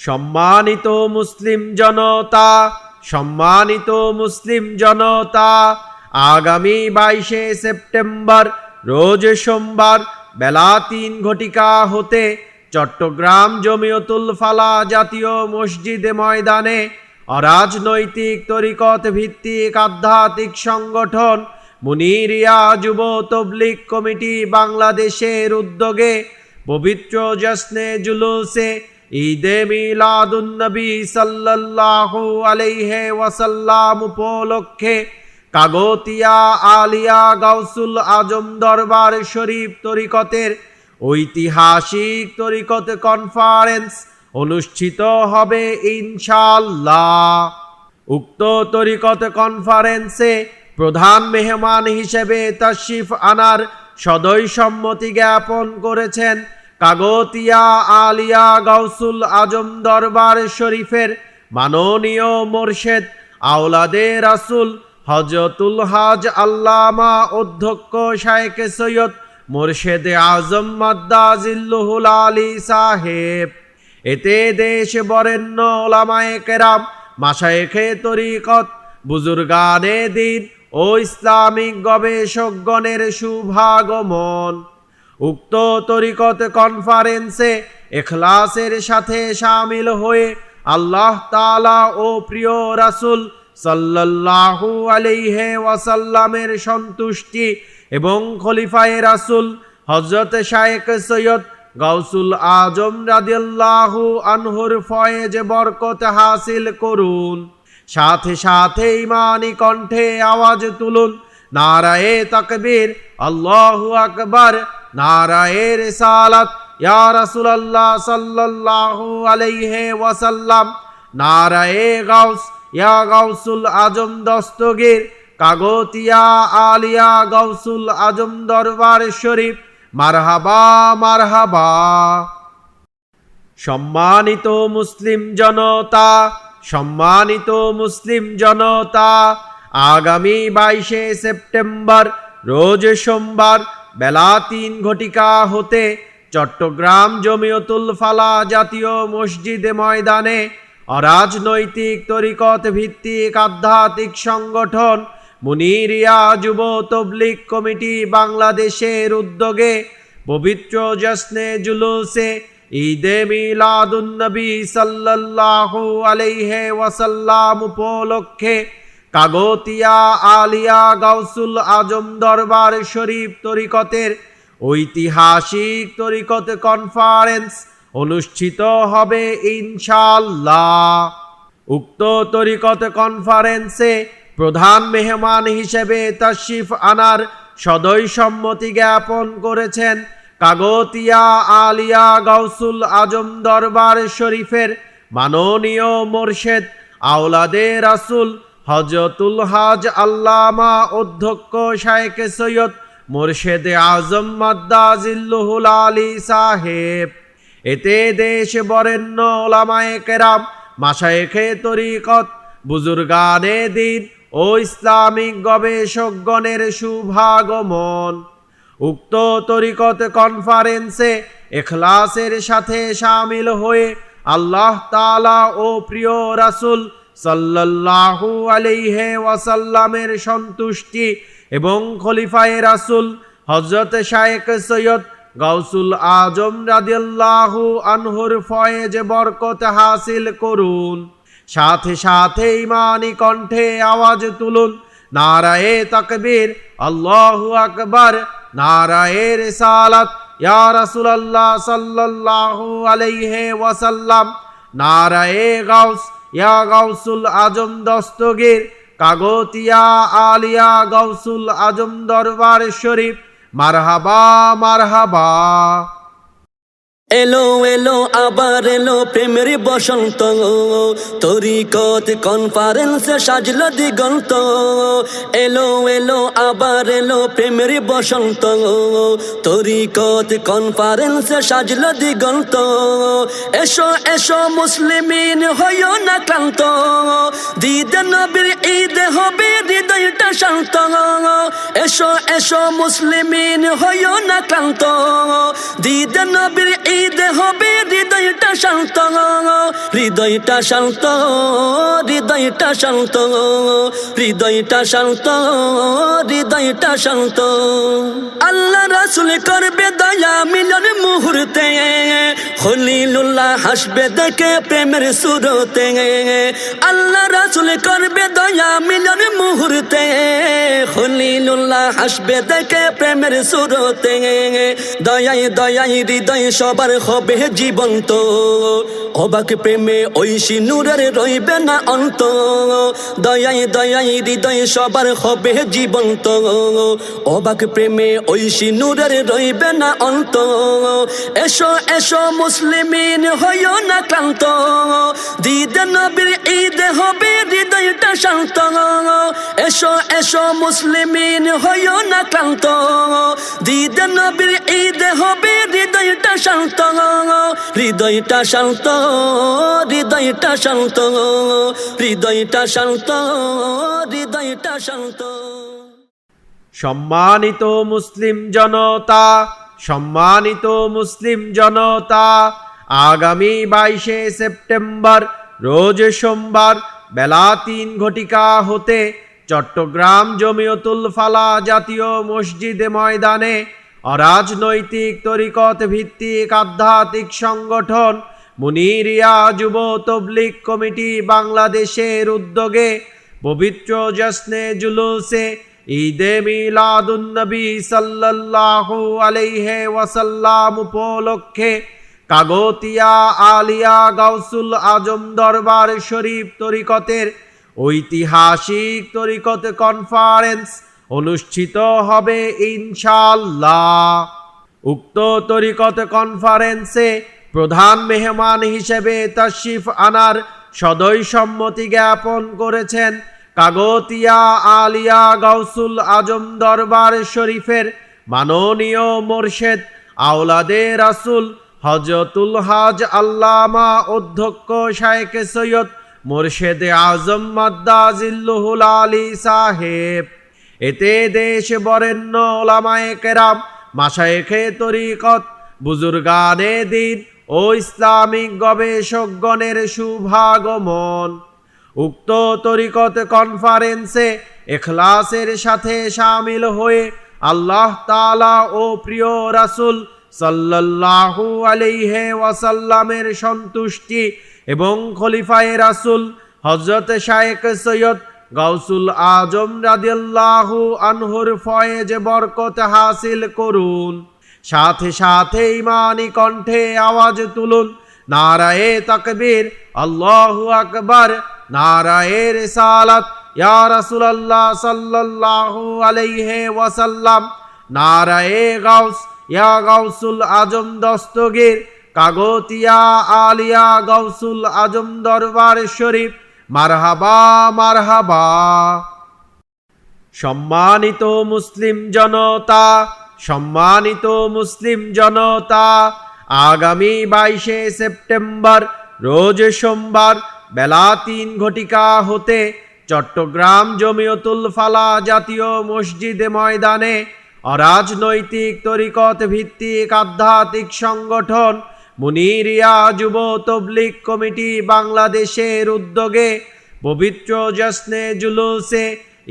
সম্মানিত মুসলিম জনতা, সম্মানিত মুসলিম জনতা, আগামী বাইশে সেপ্টেম্বর, রোজ সোমবার, বেলা তিন ঘটিকা হতে চট্টগ্রাম জমিয়তুল ফালা জাতীয় মসজিদে ময়দানে অরাজনৈতিক তরিকত ভিত্তিক আধ্যাত্মিক সংগঠন মুনিরিয়া যুব তবলিক কমিটি বাংলাদেশের উদ্যোগে পবিত্র জশ্নে জুলুসে ঈদে মিলাদুন্নবী সাল্লাল্লাহু আলাইহি ওয়াসাল্লাম উপলক্ষে কাগতিয়া, আলিয়া, গাউসুল আজম দরবার শরীফ তরিকতের ঐতিহাসিক তরিকত কনফারেন্স অনুষ্ঠিত হবে ইনশাল্লাহ উক্ত তরিকত কনফারেন্সে প্রধান মেহমান হিসেবে তশরিফ আনার সদয় সম্মতি জ্ঞাপন করেছেন কাগতিয়া আলিয়া গাউসুল আজম দরবার শরীফের মাননীয় মোর্শেদ আওলাদে রাসুল হজরতুল হাজ আল্লামা অধ্যক্ষ শায়েক সৈয়দ মোর্শেদ আজম মাদ্দাজিল্লুহুল আলী সাহেব। এতে দেশ বরেণ্য ওলামায়ে কেরাম, মাশায়েখে তরিকত, বুজুর্গানে দিন ও ইসলামিক গবেষকগণের শুভাগমন। উক্ত তরিকত কনফারেন্সে এখলাসের সাথে সামিল হয়ে আল্লাহ তালা ও প্রিয় রাসুল সাল্লাল্লাহু আলাইহে ওয়াসাল্লামের সন্তুষ্টি এবং খলিফায়ে রাসুল হজরত শায়েক সৈয়দ গাউসুল আজম রাদিয়াল্লাহু আনহুর ফয়েজ বরকত হাসিল করুন। সাথে সাথে ইমানি কণ্ঠে আওয়াজ তুলুন। নারায়ে তকবীর, আল্লাহু আকবার নারায়ে রিসালাত। ইয়া রাসূলুল্লাহ সাল্লাল্লাহু আলাইহি ওয়াসাল্লাম। নারায়ে গাউস, ইয়া গাউসুল আজম দস্তগীর। কাগতিয়া আলিয়া গাউসুল আজম দরবার শরীফ। মারহাবা মারহাবা। সম্মানিত মুসলিম জনতা, সম্মানিত মুসলিম জনতা, আগামী বাইশে সেপ্টেম্বর, রোজ সোমবার বেলা তিন ঘটিকা হতে চট্টগ্রাম জমিয়তুল ফালা জাতীয় মসজিদে ময়দানে অরাজনৈতিক তরিকত ভিত্তিক আধ্যাত্মিক সংগঠন মুনিরিয়া যুব তবলিক কমিটি বাংলাদেশের উদ্যোগে পবিত্র জশ্নে জুলুসে ঈদে মিলাদুন্নবী সাল্লাল্লাহু আলাইহি ওয়াসাল্লাম উপলক্ষে কাগতিয়া আলিয়া গাউসুল আজম দরবার শরীফ তরিকতের ঐতিহাসিক তরিকত কনফারেন্স অনুষ্ঠিত হবে ইনশাল্লাহ উক্ত তরিকত কনফারেন্সে প্রধান মেহমান হিসেবে তশরিফ আনার সদয় সম্মতি জ্ঞাপন করেছেন কাগতিয়া আলিয়া গাউসুল আজম দরবার শরীফের মাননীয় মোর্শেদ আওলাদে রাসুল হজরতুল হাজ আল্লামা অধ্যক্ষ শায়েক সৈয়দ মোর্শেদ আজম মাদ্দাজিল্লুহুল আলী সাহেব। এতে দেশ বরেণ্য ওলামায়ে কেরাম, মাশায়েখে তরিকত, বুজুর্গানে দিন ও ইসলামিক গবেষকগণের শুভাগমন উক্ত তরিকত কনফারেন্সে এখলাসের সাথে সামিল হয়ে আল্লাহ তালা ও প্রিয় রাসুল সাল্লাল্লাহু আলাইহি ওয়াসাল্লামের সন্তুষ্টি এবং খলিফায়ে রাসুল হজরত শায়েক সৈয়দ গাউসুল আজম রাদিয়াল্লাহু আনহুর ফয়েজ বরকত হাসিল করুন। সাথে সাথে ইমানি কণ্ঠে আওয়াজ তুলুন। নারায়ে তকবীর, আল্লাহু আকবার, নারায়ে রিসালাত। ইয়া রাসূলুল্লাহ সাল্লাল্লাহু আলাইহি ওয়াসাল্লাম, নারায়ে গাউস ইয়া গাউসুল আজম দস্তগীর কাগতিয়া আলিয়া গাউসুল আজম দরবার শরীফ। মারহাবা মারহাবা। এলো এলো, আবার এলো প্রেমের বসন্ত। তরিকত কনফারেন্সে সাজলো দিগন্ত। এলো এলো, আবার এলো প্রেমের বসন্ত। তরিকত কনফারেন্সে সাজলো দিগন্ত। এসো এসো মুসলিমিন, হইও না ক্লান্ত। দিদ নবীর ঈদ হবে, হৃদয়টা শান্ত। এসো এসো মুসলিমিন, হইও না ক্লান্ত। দিদ নবীর ঈদ ঈদে হবে, হৃদয়টা শান্ত। হৃদয়টা শান্ত হৃদয়টা শান্ত। হৃদয়টা শান্ত হৃদয়টা শান্ত। আল্লাহ রাসুল করবে দয়া মিলন মুহূর্তে। খলিলুল্লাহ হাসবে দেখে প্রেমের সুরতে। আল্লাহ রাসুল করবে দয়া মিলন মুহূর্তে। খলিলুল্লাহ হাসবে দেখে প্রেমের সুরতে। দয়াই দয়াই হৃদয় সবার হবে জীবন্ত। অবাক প্রেমে ঐশী নূরের রইবে না অন্ত। দয়াই দয়াই হৃদয় সবার হবে জীবন্ত। অবাক প্রেমে ঐশী নূরের রইবে না অন্ত। এসো এসো মুসলিমিন, হইও না ক্লান্ত। দিদ নবীর হবে হৃদয়টা শান্ত। এসো এসো মুসলিমিন হইও না ক্লান্ত। দিদ নবীর ঈদ হবে, হৃদয়টা শান্ত। হৃদয়টা শান্ত হৃদয়টা শান্ত। হৃদয়টা শান্ত হৃদয়টা শান্ত। সম্মানিত মুসলিম জনতা, সম্মানিত মুসলিম জনতা, আগামী বাইশে সেপ্টেম্বর, রোজ সোমবার বেলা তিন ঘটিকা হতে চট্টগ্রাম জমিয়তুল ফালা জাতীয় মসজিদে ময়দানে অরাজনৈতিক তরিকত ভিত্তিক আধ্যাত্মিক সংগঠন মুনিরিয়া যুব তবলিক কমিটি বাংলাদেশের উদ্যোগে পবিত্র জশ্নে জুলুসে ঈদে মিলাদুন্নবী সাল্লাল্লাহু আলাইহি ওয়াসাল্লাম উপলক্ষে কাগতিয়া আলিয়া গাউসুল আজম দরবার শরীফ তরিকতের ঐতিহাসিক তরিকত কনফারেন্স অনুষ্ঠিত হবে ইনশাল্লাহ উক্ত তরিকত কনফারেন্সে প্রধান মেহমান হিসেবে তশরিফ আনার সদয় সম্মতি জ্ঞাপন করেছেন কাগতিয়া আলিয়া গাউসুল আজম দরবার শরীফের মাননীয় মোরশেদ আওলাদে রাসুল হজরতুল হাজ আল্লামা অধ্যক্ষ শায়েক সৈয়দ মোরশেদে আজম মাদ্দাজিল্লুহুল আলী সাহেব। এতে দেশ বরেণ্য ওলামায়ে কেরাম মাসায়েখে তরিকত, বুজুর্গানে দিন ও ইসলামিক গবেষকগণের শুভাগমন উক্ত তরিকত কনফারেন্সে এখলাসের সাথে সামিল হয়ে আল্লাহ তালা ও প্রিয় রাসুল সাল্লাল্লাহু আলাইহে ওয়াসাল্লামের সন্তুষ্টি এবং খলিফায়ে রাসুল হজরত শায়েক সৈয়দ গাউসুল আজম রাদিয়াল্লাহু আনহুর ফয়েজ বরকত হাসিল করুন। সাথে সাথে ইমানি কণ্ঠে আওয়াজ তুলুন। নারায়ে তাকবীর, আল্লাহু আকবার, নারায়ে রিসালাত, ইয়া রাসূলুল্লাহ সাল্লাল্লাহু আলাইহি ওয়াসাল্লাম। নারায়ে গাউস, ইয়া গাউসুল আজম দস্তগীর কাগতিয়া আলিয়া গাউসুল আজম দরবার শরীফ। মারহাবা মারহাবা। সম্মানিত মুসলিম জনতা, সম্মানিত মুসলিম জনতা, আগামী বাইশে সেপ্টেম্বর, রোজ সোমবার, বেলা তিন ঘটিকা হতে চট্টগ্রাম জমিয়তুল ফালা জাতীয় মসজিদে ময়দানে অরাজনৈতিক তরিকত ভিত্তিক আধ্যাত্মিক সংগঠন মুনিরিয়া যুব তবলিক কমিটি বাংলাদেশের উদ্যোগে পবিত্র জশ্নে জুলুসে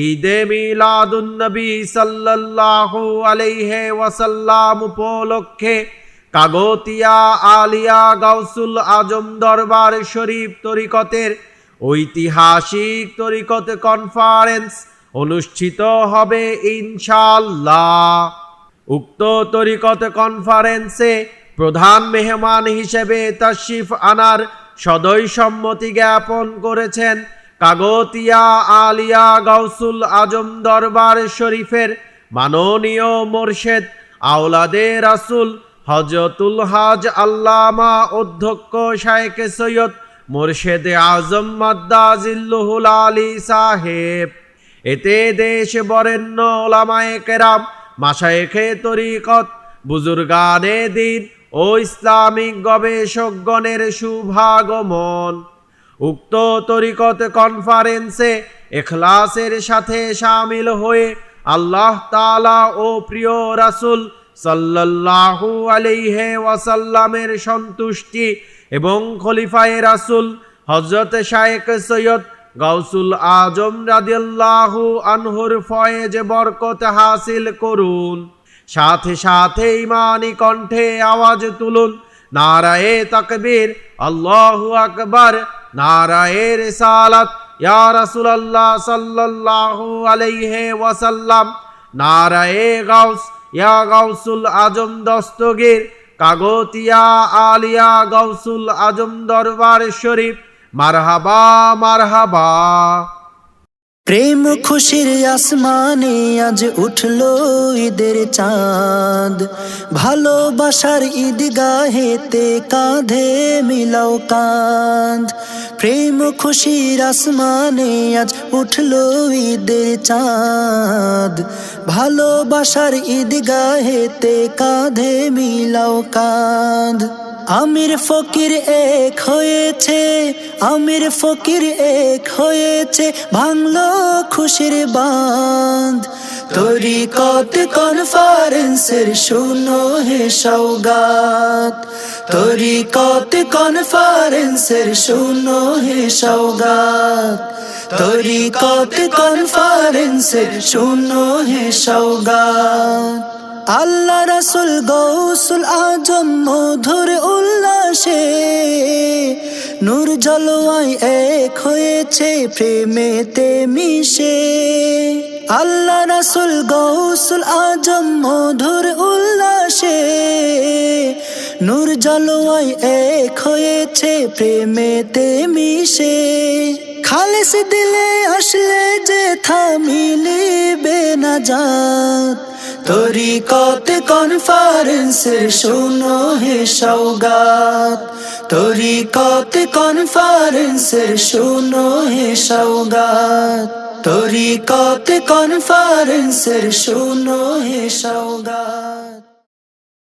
ঈদে মিলাদুন্নবী সাল্লাল্লাহু আলাইহি ওয়াসাল্লাম উপলক্ষে কাগতিয়া আলিয়া গাউসুল আজম দরবার শরীফ তরিকতের ঐতিহাসিক তরিকত কনফারেন্স অনুষ্ঠিত হবে ইনশাল্লাহ উক্ত তরিকত কনফারেন্সে প্রধান মেহমান হিসেবে তশরিফ আনার সদয় সম্মতি জ্ঞাপন করেছেন কাগতিয়া আলিয়া গাউসুল আজম দরবার শরীফের মাননীয় মোরশেদ আওলাদে রাসুল হজরতুল হাজ আল্লামা অধ্যক্ষ শায়েক সৈয়দ মোরশেদে আজম মাদ্দাজিল্লুহুল আলী সাহেব। এতে দেশ বরেণ্য ওলামায়ে কেরাম মাসায়েখে তরিকত, বুজুর্গানে দিন ও ইসলামিক গবেষকগণের শুভাগমন উক্ত তরিকত কনফারেন্সে এখলাসের সাথে সামিল হয়ে আল্লাহ তালা ও প্রিয় রাসুল সাল্লাল্লাহু আলাইহি ওয়াসাল্লামের সন্তুষ্টি এবং খলিফায়ে রাসূল হযরত শায়েখ সৈয়দ গাউসুল আজম রাদিয়াল্লাহু আনহুর ফয়েজ বরকত হাসিল করুন। সাথে সাথে ইমানি কণ্ঠে আওয়াজ তুলুন। নারায়ে তাকবীর, আল্লাহু আকবার, নারায়ে রিসালাত, ইয়া রাসূলুল্লাহ সাল্লাল্লাহু আলাইহি ওয়াসাল্লাম, নারায়ে গাউস, ইয়া গাউসুল আজম দস্তগীর, কাগতিয়া আলিয়া গাউসুল আজম দরবার শরীফ। মারহাবা মারহাবা। প্রেম খুশির আসমানে আজ উঠল ঈদের চাঁদ। ভালোবাসার ঈদগাহেতে কাঁধে মিলাও কাঁধ। প্রেম খুশির আসমানে আজ উঠল ঈদের চাঁদ। ভালোবাসার ঈদগাহেতে কাঁধে মিলাও কাঁধ। আমির ফকির এক হয়েছে, আমির ফকির এক হয়েছে, ভাঙলো খুশির বাঁধ। তরিকত কনফারেন্সের শুনো হে সৌগাত তরিকত কনফারেন্সের শুনো হে সৌগাত তরিকত কনফারেন্সের শুনো হে সৌগাত আল্লাহ রাসুল গৌসুল আজম মধুর উল্লাসে নূর জলওয়ায় এক হয়েছে প্রেমেতে মিশে। আল্লাহ রাসুল গৌসুল আজম মধুর উল্লাসে নূর জলওয়ায় এক হয়েছে প্রেমেতে মিশে। খালেস দিলে আসলে যে থামিলিবে না যাত তরিকত কনফারেন্সের শোনো হে সৌগাত তরিকত কনফারেন্সের শোনো হে সৌগাত তরিকত কনফারেন্সের শোনো হে সৌগাত